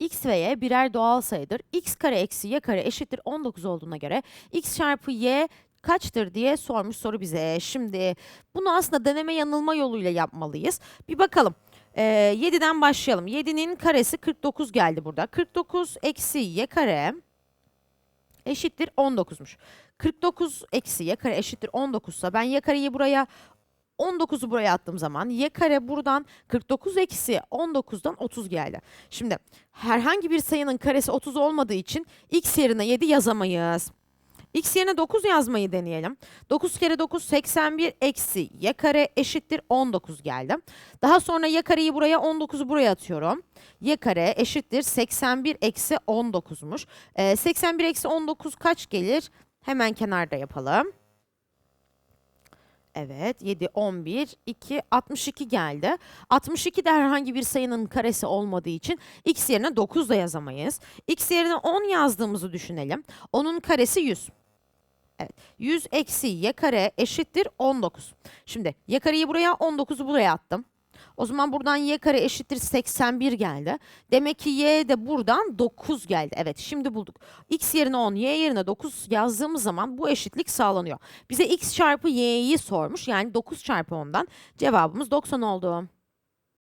x ve y birer doğal sayıdır. x kare eksi y kare eşittir 19 olduğuna göre x çarpı y kaçtır diye sormuş soru bize. Şimdi bunu aslında deneme yanılma yoluyla yapmalıyız. Bir bakalım. Ee, 7'den başlayalım. 7'nin karesi 49 geldi burada. 49 eksi y kare eşittir 19'muş. 49 eksi y kare eşittir 19 ise ben y kareyi buraya 19'u buraya attığım zaman y kare buradan 49 eksi 19'dan 30 geldi. Şimdi herhangi bir sayının karesi 30 olmadığı için x yerine 7 yazamayız. x yerine 9 yazmayı deneyelim. 9 kere 9 81 eksi y kare eşittir 19 geldi. Daha sonra y kareyi buraya 19'u buraya atıyorum. y kare eşittir 81 eksi 19'muş. Ee, 81 eksi 19 kaç gelir? Hemen kenarda yapalım. Evet 7, 11, 2, 62 geldi. 62 de herhangi bir sayının karesi olmadığı için x yerine 9 da yazamayız. x yerine 10 yazdığımızı düşünelim. Onun karesi 100. Evet 100 eksi y kare eşittir 19. Şimdi y kareyi buraya 19'u buraya attım. O zaman buradan y kare eşittir 81 geldi. Demek ki y de buradan 9 geldi. Evet şimdi bulduk. x yerine 10, y yerine 9 yazdığımız zaman bu eşitlik sağlanıyor. Bize x çarpı y'yi sormuş. Yani 9 çarpı 10'dan cevabımız 90 oldu.